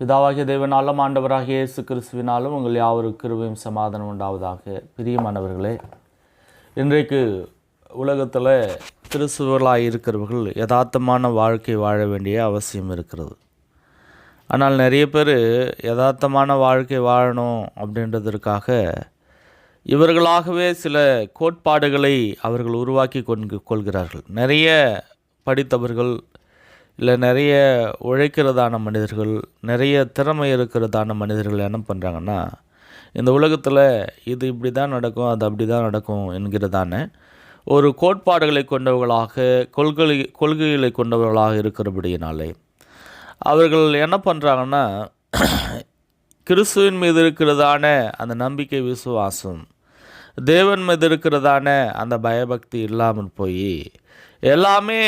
பிதாவாகிய தேவனாலும் ஆண்டவராகிய இயேசு கிறிஸ்துவினாலும் உங்கள் யாவருக்கு கிருபையும் சமாதானம் உண்டாவதாக. பிரியமானவர்களே இன்றைக்கு உலகத்தில் கிறிஸ்துவர்களாக இருக்கிறவர்கள் யதார்த்தமான வாழ்க்கை வாழ வேண்டிய அவசியம் இருக்கிறது. ஆனால் நிறைய பேர் யதார்த்தமான வாழ்க்கை வாழணும் அப்படின்றதற்காக இவர்களாகவே சில கோட்பாடுகளை அவர்கள் உருவாக்கி கொண்டு கொள்கிறார்கள். நிறைய படித்தவர்கள் இல்லை நிறைய உழைக்கிறதான மனிதர்கள் நிறைய திறமை இருக்கிறதான மனிதர்கள் என்ன பண்ணுறாங்கன்னா இந்த உலகத்தில் இது இப்படி தான் நடக்கும் அது அப்படி தான் நடக்கும் என்கிறதான ஒரு கோட்பாடுகளை கொண்டவர்களாக கொள்கை கொள்கைகளை கொண்டவர்களாக இருக்கிறபடியினாலே அவர்கள் என்ன பண்ணுறாங்கன்னா கிறிஸ்துவின் மீது இருக்கிறதான அந்த நம்பிக்கை விசுவாசம் தேவன் மீது இருக்கிறதான அந்த பயபக்தி இல்லாமல் போய் எல்லாமே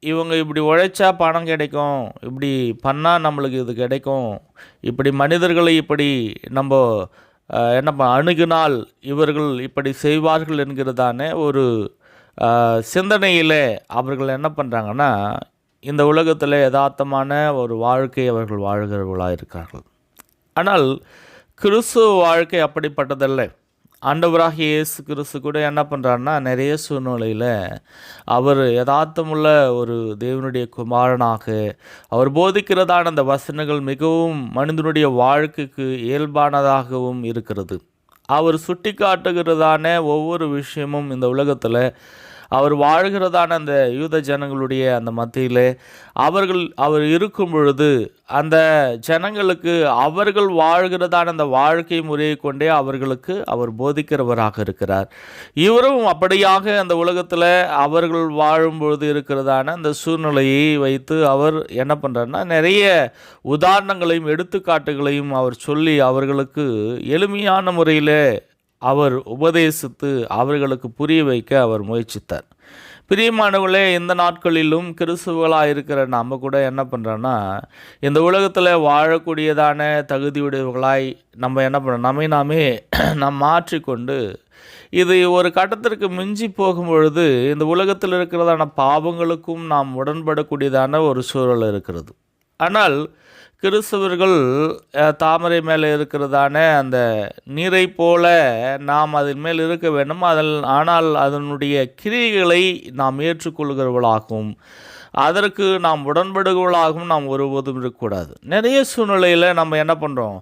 இவங்க இப்படி உழைச்சா பணம் கிடைக்கும் இப்படி பண்ணால் நம்மளுக்கு இது கிடைக்கும் இப்படி மனிதர்களை இப்படி நம்ம என்ன அணுகினால் இவர்கள் இப்படி செய்வார்கள் என்கிறதான ஒரு சிந்தனையில் சிந்தனையிலே அவர்கள் என்ன பண்ணுறாங்கன்னா இந்த உலகத்தில் யதார்த்தமான ஒரு வாழ்க்கை அவர்கள் வாழ்கிறவர்களாக இருக்கிறார்கள் ஆனால் கிறிஸ்துவ வாழ்க்கை அப்படிப்பட்டதில்லை. ஆண்டவராக இயேசு கிறிஸ்து கூட என்ன பண்ணுறாருன்னா நிறைய சூழ்நிலையில் அவர் யதார்த்தமுள்ள ஒரு தேவனுடைய குமாரனாக அவர் போதிக்கிறதான அந்த வசனங்கள் மிகவும் மனிதனுடைய வாழ்க்கைக்கு இயல்பானதாகவும் இருக்கிறது. அவர் சுட்டி காட்டுகிறதான ஒவ்வொரு விஷயமும் இந்த உலகத்தில் அவர் வாழ்கிறதான அந்த யூத ஜனங்களுடைய அந்த மத்தியில் அவர்கள் அவர் இருக்கும் பொழுது அந்த ஜனங்களுக்கு அவர்கள் வாழ்கிறதான அந்த வாழ்க்கை முறையை கொண்டே அவர்களுக்கு அவர் போதிக்கிறவராக இருக்கிறார். இவரும் அப்படியாக அந்த உலகத்தில் அவர்கள் வாழும்பொழுது இருக்கிறதான அந்த சூழ்நிலையை வைத்து அவர் என்ன பண்ணுறாருன்னா நிறைய உதாரணங்களையும் எடுத்துக்காட்டுகளையும் அவர் சொல்லி அவர்களுக்கு எளிமையான முறையில் அவர் உபதேசித்து அவர்களுக்கு புரிய வைக்க அவர் முயற்சித்தார். பிரியமானவர்களே இந்த நாட்களிலும் கிறிஸ்துவர்களாக இருக்கிற நம்ம கூட என்ன பண்ணுறோன்னா இந்த உலகத்தில் வாழக்கூடியதான தகுதியுடையவர்களாய் நம்ம என்ன பண்ணுறோம் நம்மை நாமே நாம் மாற்றிக்கொண்டு இது ஒரு கட்டத்திற்கு மிஞ்சி போகும் பொழுது இந்த உலகத்தில் இருக்கிறதான பாவங்களுக்கும் நாம் உடன்படக்கூடியதான ஒரு சூழல் இருக்கிறது. ஆனால் கிறிஸ்தவர்கள் தாமரை மேலே இருக்கிறதான அந்த நீரை போல நாம் அதன் மேல் இருக்க வேண்டும். அதில் ஆனால் அதனுடைய கிரியைகளை நாம் ஏற்றுக்கொள்கிறவளாகவும் அதற்கு நாம் உடன்படுகளாகவும் நாம் ஒருபோதும் இருக்கக்கூடாது. நிறைய சூழ்நிலையில் நம்ம என்ன பண்ணுறோம்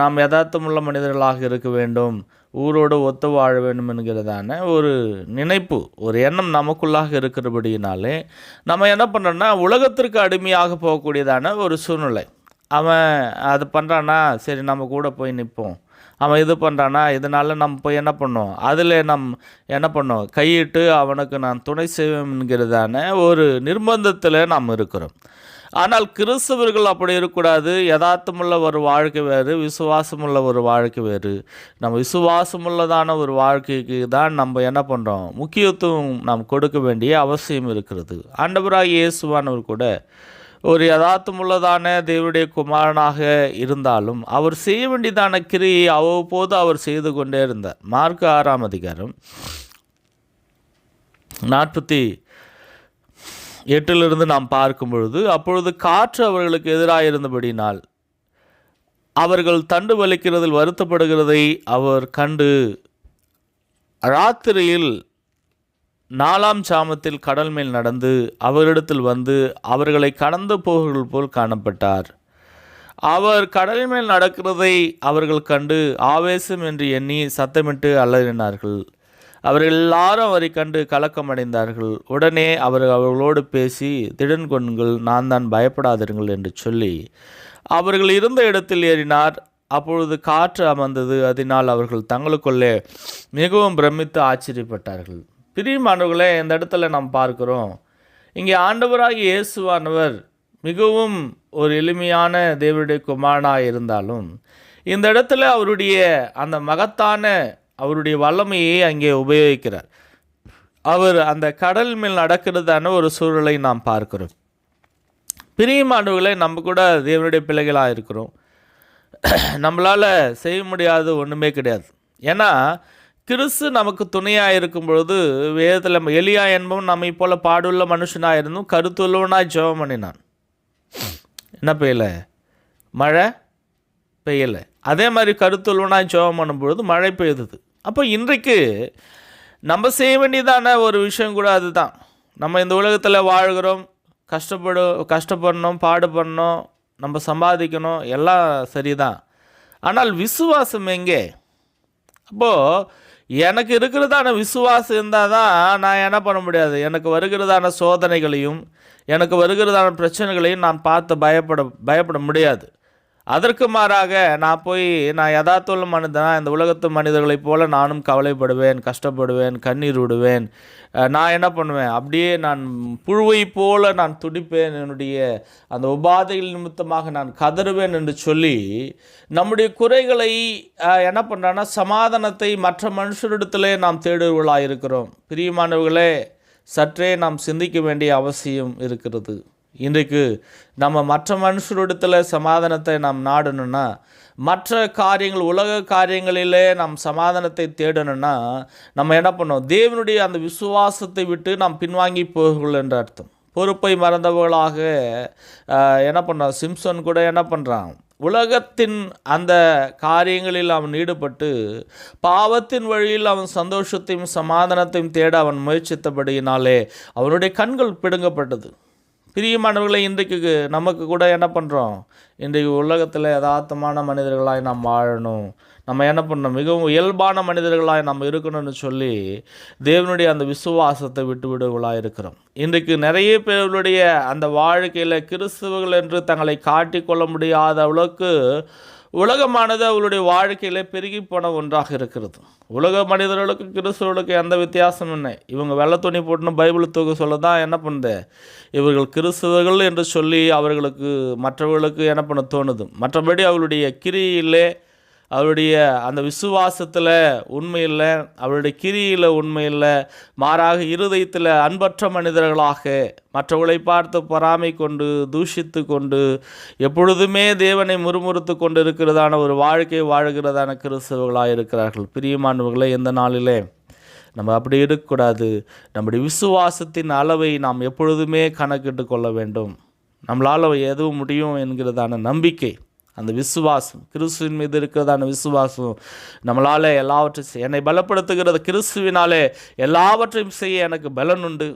நாம் யதார்த்தமுள்ள மனிதர்களாக இருக்க வேண்டும். ஊரோடு ஒத்து வாழ வேண்டும் என்கிறதான ஒரு நினைப்பு ஒரு எண்ணம் நமக்குள்ளாக இருக்கிறபடியினாலே நம்ம என்ன பண்ணுறோன்னா உலகத்திற்கு அடிமையாக போகக்கூடியதான ஒரு சூழ்நிலை. அவன் அது பண்ணுறானா சரி நம்ம கூட போய் நிற்போம். அவன் இது பண்ணுறானா இதனால நம்ம போய் என்ன பண்ணோம் அதில் நம் என்ன பண்ணோம் கையிட்டு அவனுக்கு நான் துணை செய்வேன் என்கிறதான ஒரு நிர்பந்தத்தில் நாம் இருக்கிறோம். ஆனால் கிறிஸ்தவர்கள் அப்படி இருக்கக்கூடாது. யதார்த்தமுள்ள ஒரு வாழ்க்கை வேறு விசுவாசமுள்ள ஒரு வாழ்க்கை வேறு. நம்ம விசுவாசமுள்ளதான ஒரு வாழ்க்கைக்கு தான் நம்ம என்ன பண்ணுறோம் முக்கியத்துவம் நாம் கொடுக்க வேண்டிய அவசியம் இருக்கிறது. ஆண்டவராக இயேசுவானவர் கூட ஒரு யதார்த்தமுள்ளதான தேவனுடைய குமாரனாக இருந்தாலும் அவர் செய்ய வேண்டியதான கிரியை அவ்வப்போது அவர் செய்து கொண்டே இருந்தார். மார்க் ஆறாம் அதிகாரம் நாற்பத்தி எட்டிலிருந்து நாம் பார்க்கும் பொழுது அப்பொழுது காற்று அவர்களுக்கு எதிராக இருந்தபடினால் அவர்கள் தண்டு வலிக்கிறதில் வருத்தப்படுகிறதை அவர் கண்டு ராத்திரியில் நாலாம் சாமத்தில் கடல் மேல் நடந்து அவரிடத்தில் வந்து அவர்களை கடந்து போகிறவர்கள் போல் காணப்பட்டார். அவர் கடல் மேல் நடக்கிறதை அவர்கள் கண்டு ஆவேசம் என்று எண்ணி சத்தமிட்டு அலறினார்கள் அவர்கள் எல்லாரும் அவரை கண்டு கலக்கமடைந்தார்கள். உடனே அவர் அவர்களோடு பேசி திடன் கொண்கள் நான் தான் பயப்படாதிருங்கள் என்று சொல்லி அவர்கள் இருந்த இடத்தில் ஏறினார். அப்பொழுது காற்று அமர்ந்தது. அதனால் அவர்கள் தங்களுக்குள்ளே மிகவும் பிரமித்து ஆச்சரியப்பட்டார்கள். பிரியமானவர்களே இந்த இடத்துல நாம் பார்க்கிறோம். இங்கே ஆண்டவராகி இயேசுவானவர் மிகவும் ஒரு எளிமையான தேவனுடைய குமாரனாக இருந்தாலும் இந்த இடத்துல அவருடைய அந்த மகத்தான அவருடைய வல்லமையை அங்கே உபயோகிக்கிறார். அவர் அந்த கடல் மேல் நடக்கிறதான ஒரு சூழலை நாம் பார்க்கிறோம். பிரியமானவர்களை நம்ம கூட தேவனுடைய பிள்ளைகளாக இருக்கிறோம். நம்மளால் செய்ய முடியாது ஒன்றுமே கிடையாது. ஏன்னா கிறிஸ்து நமக்கு துணையாக இருக்கும் பொழுது வேதத்தில் எலியா என்பவன் நம்மை போல பாடுள்ள மனுஷனாக இருந்தும் கருத்துள்ளவனாக ஜெபம் பண்ணினான். என்ன பெய்யலை? மழை பெய்யலை. அதே மாதிரி கருத்துள்ளவனாக ஜெபம் பண்ணும்பொழுது மழை பெய்யுது அப்போ இன்றைக்கு நம்ம செய்ய வேண்டியதான ஒரு விஷயம் கூட அதுதான். நம்ம இந்த உலகத்தில் வாழ்கிறோம் கஷ்டப்படு கஷ்டப்படணும் பாடுபடணும் நம்ம சம்பாதிக்கணும் எல்லாம் சரிதான். ஆனால் விசுவாசம் எங்கே? அப்போது எனக்கு இருக்கிறதான விசுவாசம் இருந்தால் தான் நான் என்ன பண்ண முடியாது. எனக்கு வருகிறதான சோதனைகளையும் எனக்கு வருகிறதான பிரச்சனைகளையும் நான் பார்த்து பயப்பட பயப்பட முடியாது. அதற்கு மாறாக நான் போய் நான் யதார்த்தமுள்ள மனிதனா இந்த உலகத்து மனிதர்களைப் போல நானும் கவலைப்படுவேன் கஷ்டப்படுவேன் கண்ணீர் விடுவேன். நான் என்ன பண்ணுவேன்? அப்படியே நான் புழுவை போல நான் துடிப்பேன் என்னுடைய அந்த உபாதைகள் நிமித்தமாக நான் கதறுவேன் என்று சொல்லி நம்முடைய குறைகளை என்ன பண்ணுறான்னா சமாதானத்தை மற்ற மனுஷரிடத்திலே நாம் தேடுவர்களாக இருக்கிறோம் பிரியமானவர்களே சற்றே நாம் சிந்திக்க வேண்டிய அவசியம் இருக்கிறது. இன்றைக்கு நம்ம மற்ற மனுஷரிடத்தில் சமாதானத்தை நாம் நாடணும்னா மற்ற காரியங்கள் உலக காரியங்களிலே நாம் சமாதானத்தை தேடணும்னா நம்ம என்ன பண்ணோம் தேவனுடைய அந்த விசுவாசத்தை விட்டு நாம் பின்வாங்கி போகல என்ற அர்த்தம். பொறுப்பை மறந்தவர்களாக என்ன பண்ணுறான் சிம்சன் கூட என்ன பண்ணுறான் உலகத்தின் அந்த காரியங்களில் அவன் ஈடுபட்டு பாவத்தின் வழியில் அவன் சந்தோஷத்தையும் சமாதானத்தையும் தேட அவன் முயற்சித்தபடியினாலே அவனுடைய கண்கள் பிடுங்கப்பட்டது. பிரியமானவர்களை இன்றைக்கு நமக்கு கூட என்ன பண்ணுறோம் இன்றைக்கு உலகத்தில் யதார்த்தமான மனிதர்களாய் நாம் வாழணும். நம்ம என்ன பண்ணணும்? மிகவும் இயல்பான மனிதர்களாய் நம்ம இருக்கணும்னு சொல்லி தேவனுடைய அந்த விசுவாசத்தை விட்டுவிடுவர்களாக இருக்கிறோம். இன்றைக்கு நிறைய பேர்களுடைய அந்த வாழ்க்கையில் கிறிஸ்துவர்கள் என்று தங்களை காட்டிக்கொள்ள முடியாத அளவுக்கு உலகமானது அவளுடைய வாழ்க்கையில் பெருகி போன ஒன்றாக இருக்கிறது. உலக மனிதர்களுக்கு கிறிஸ்துவர்களுக்கு எந்த வித்தியாசமும் இல்லை. இவங்க வெள்ளை துணி போட்டுன்னு பைபிள் தூக்க சொல்ல தான் என்ன பண்ணுது? இவர்கள் கிறிஸ்தவர்கள் என்று சொல்லி அவர்களுக்கு மற்றவர்களுக்கு என்ன பண்ண தோணுது? மற்றபடி அவளுடைய கிரியிலே அவருடைய அந்த விசுவாசத்தில் உண்மை இல்லை அவருடைய கிரியில் உண்மை இல்லை மாறாக இருதயத்தில் அன்பற்ற மனிதர்களாக மற்றவர்களை பார்த்து பொறாமை கொண்டு தூஷித்து கொண்டு எப்பொழுதுமே தேவனை முறுமுறுத்து கொண்டு இருக்கிறதான ஒரு வாழ்க்கை வாழுகிறதான கிறிஸ்தவர்களாக இருக்கிறார்கள். பிரியமானவர்களே எந்த நாளிலே நம்ம அப்படி இருக்கக்கூடாது. நம்முடைய விசுவாசத்தின் அளவை நாம் எப்பொழுதுமே கணக்கிட்டு கொள்ள வேண்டும். நம்மளால் எதுவும் முடியும் என்கிறதான நம்பிக்கை அந்த விசுவாசம் கிறிஸ்துவின் மீது இருக்கிறதான விசுவாசம் நம்மளால் எல்லாவற்றையும் செய்ய என்னை பலப்படுத்துகிறது கிறிஸ்துவினாலே எல்லாவற்றையும் செய்ய எனக்கு பலன் உண்டு.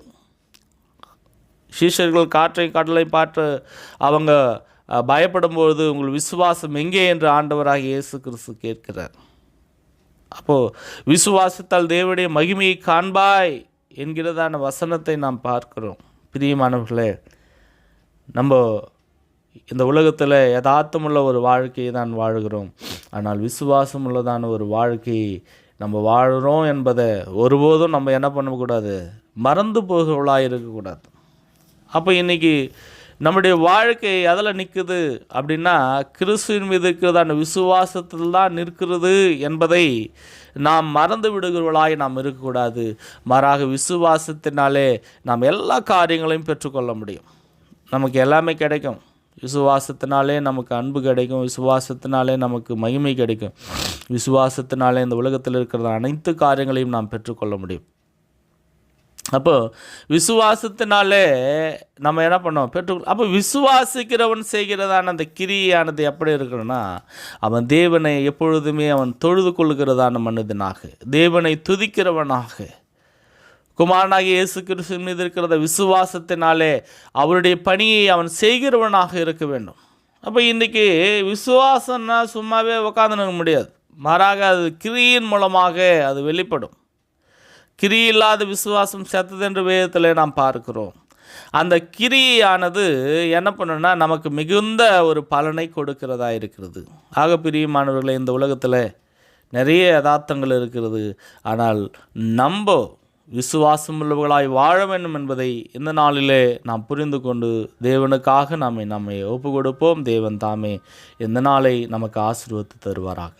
சீஷர்கள் காற்றை கடலை பார்த்து அவங்க பயப்படும்பொழுது உங்கள் விசுவாசம் எங்கே என்று ஆண்டவராக இயேசு கிறிஸ்து கேட்கிறார். அப்போது விசுவாசத்தால் தேவனுடைய மகிமையை காண்பாய் என்கிறதான வசனத்தை நாம் பார்க்கிறோம். பிரியமானவர்களே நம்ம இந்த உலகத்தில் யதார்த்தமுள்ள ஒரு வாழ்க்கையை தான் வாழ்கிறோம். ஆனால் விசுவாசம் உள்ளதான ஒரு வாழ்க்கையை நம்ம வாழ்கிறோம் என்பதை ஒருபோதும் நம்ம என்ன பண்ணக்கூடாது மறந்து போகவளாக இருக்கக்கூடாது அப்போ இன்றைக்கி நம்முடைய வாழ்க்கை அதில் நிற்குது அப்படின்னா கிறிஸ்துவின் மீது இருக்கிறதான விசுவாசத்தில் தான் நிற்கிறது என்பதை நாம் மறந்து விடுகிறவர்களாய் நாம் இருக்கக்கூடாது மாறாக விசுவாசத்தினாலே நாம் எல்லா காரியங்களையும் பெற்றுக்கொள்ள முடியும். நமக்கு எல்லாமே கிடைக்கும். விசுவாசத்தினாலே நமக்கு அன்பு கிடைக்கும். விசுவாசத்தினாலே நமக்கு மகிமை கிடைக்கும். விசுவாசத்தினாலே இந்த உலகத்தில் இருக்கிற அனைத்து காரியங்களையும் நாம் பெற்றுக்கொள்ள முடியும். அப்போது விசுவாசத்தினாலே நம்ம என்ன பண்ணோம் பெற்று அப்போ விசுவாசிக்கிறவன் செய்கிறதான அந்த கிரியானது எப்படி இருக்கணும்னா அவன் தேவனை எப்பொழுதுமே அவன் தொழுது கொள்கிறதான மனிதனாக தேவனை துதிக்கிறவனாக குமாரனாகிய இயேசு கிறிஸ்துவின் மீது இருக்கிறத விசுவாசத்தினாலே அவருடைய பணியை அவன் செய்கிறவனாக இருக்க வேண்டும். அப்போ இன்றைக்கி விசுவாசம்னா சும்மாவே உட்காந்துனுக்க முடியாது. மாறாக அது கிரியின் மூலமாக அது வெளிப்படும். கிரி இல்லாத விசுவாசம் செத்ததென்று வேதத்தில் நாம் பார்க்கிறோம். அந்த கிரியானது என்ன பண்ணுன்னா நமக்கு மிகுந்த ஒரு பலனை கொடுக்கிறதா இருக்கிறது. ஆக பிரியமானவர்களை இந்த உலகத்தில் நிறைய யதார்த்தங்கள் இருக்கிறது. ஆனால் நம்ப விசுவாசமுள்ளவர்களாய் வாழ வேண்டும் என்பதை இந்த நாளிலே நாம் புரிந்து கொண்டு தேவனுக்காக நம்மை நம்மை ஒப்பு கொடுப்போம் தேவன் தாமே இந்த நாளை நமக்கு ஆசீர்வத்து தருவாராக.